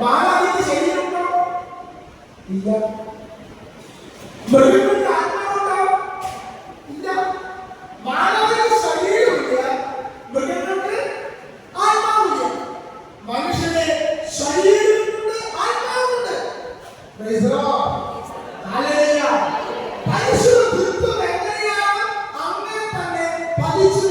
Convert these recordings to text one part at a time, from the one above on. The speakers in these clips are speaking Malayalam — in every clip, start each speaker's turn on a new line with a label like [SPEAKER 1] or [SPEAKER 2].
[SPEAKER 1] ബാലാജിന്റെ ശരീരമുണ്ടോ? ഇല്ല. മൃഗങ്ങളുടെ ആത്മാവുണ്ടോ? ഇല്ല. ബാലാജിന്റെ ശരീരമില്ല. മൃഗങ്ങൾക്ക് ആത്മാവില്ല മനുഷ്യന്റെ ശരീരമുണ്ട് ആത്മാവുണ്ട് പരിശുദ്ധ എങ്ങനെയാണ് അങ്ങനെ തന്നെ പതിച്ചു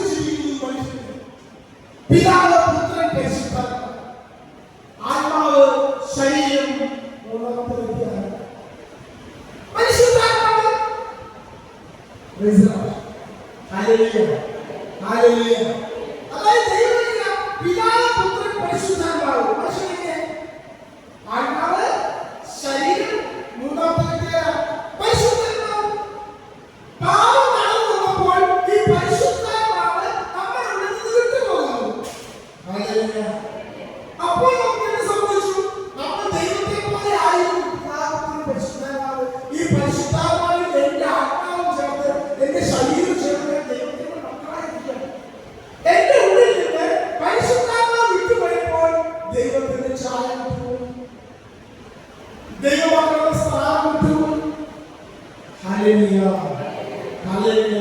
[SPEAKER 1] ദൈവമക്കളുടെ സ്ഥാനത്തും ഹല്ലേലൂയ. ഹല്ലേലൂയ.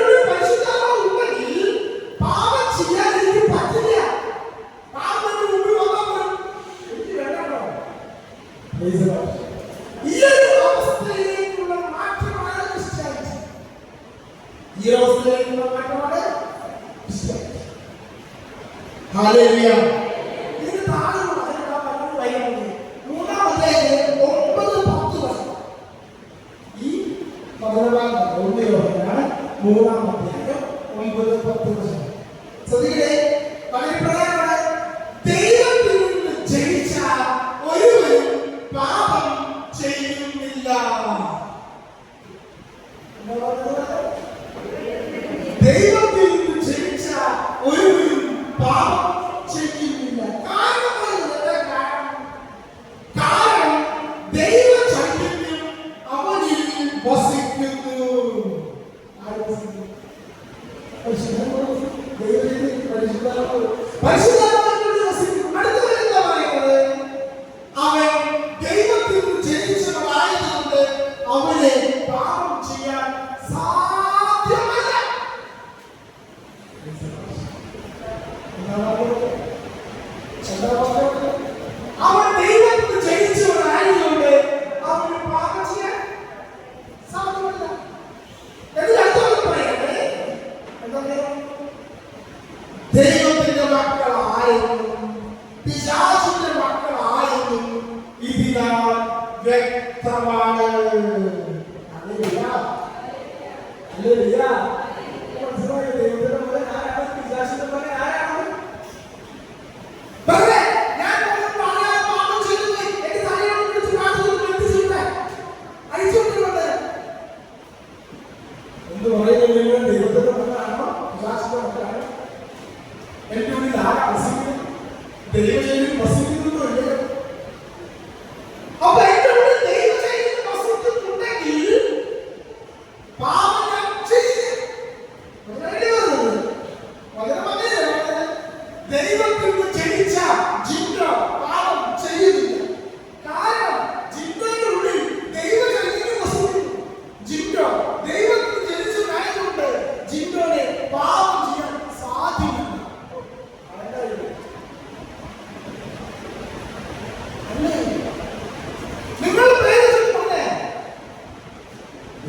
[SPEAKER 1] una ദൈവത്തിന്റെ മക്കളായിരുന്നു. പിശാചിന്റെ മക്കളായിരുന്നു. ഇതിനാൽ വ്യക്തമാണ്. ദൈവത്തിന്റെ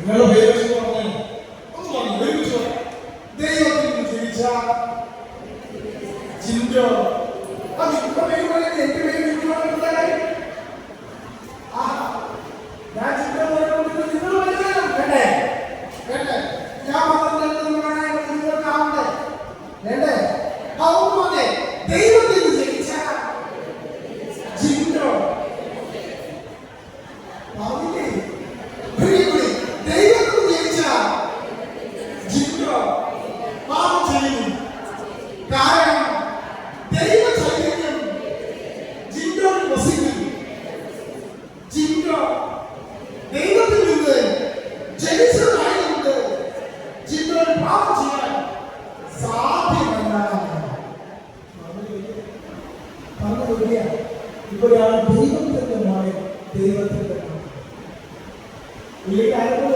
[SPEAKER 1] നിങ്ങൾ ഇവിടെയാണ് ദൈവത്തിന്റെ മകൻ ദൈവത്തിന്റെ മകൻ ഈ കാര്യങ്ങൾ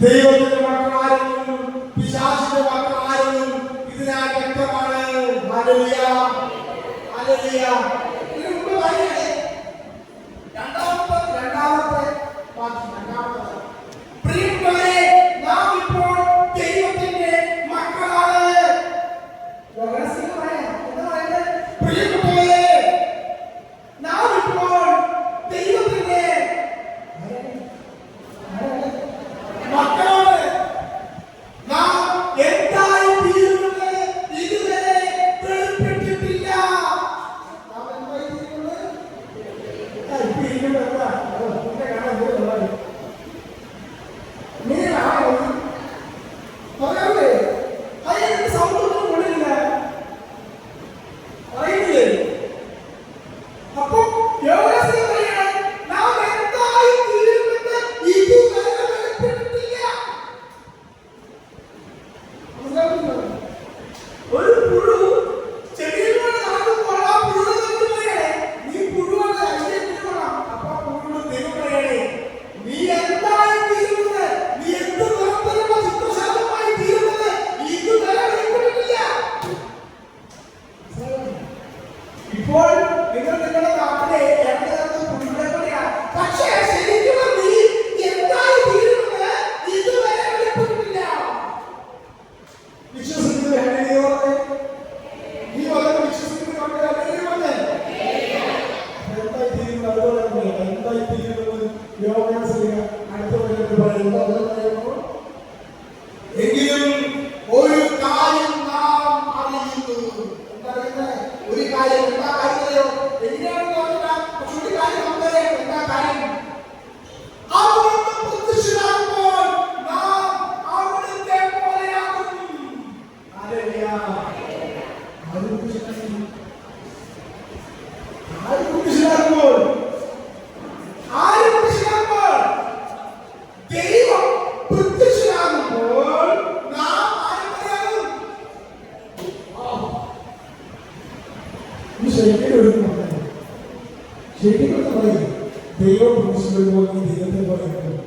[SPEAKER 1] ദൈവത്തിന്റെ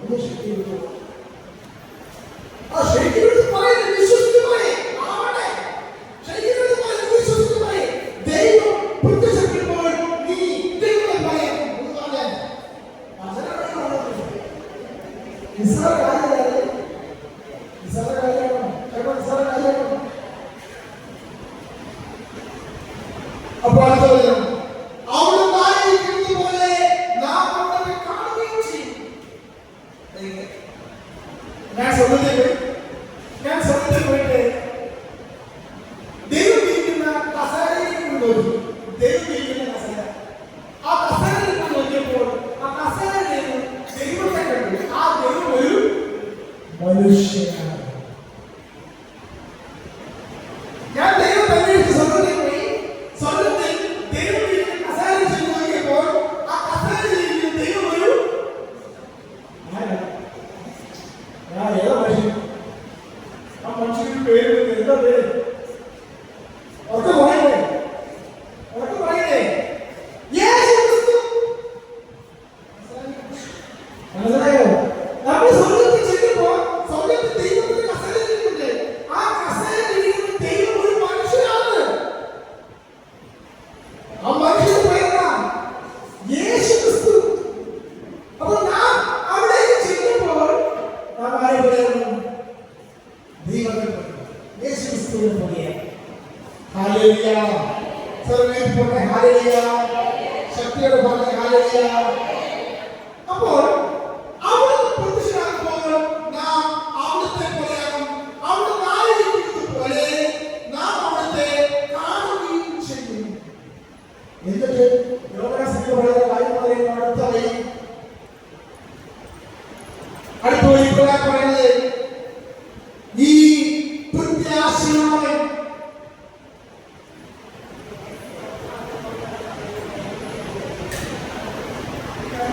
[SPEAKER 1] দেশকে আর সেই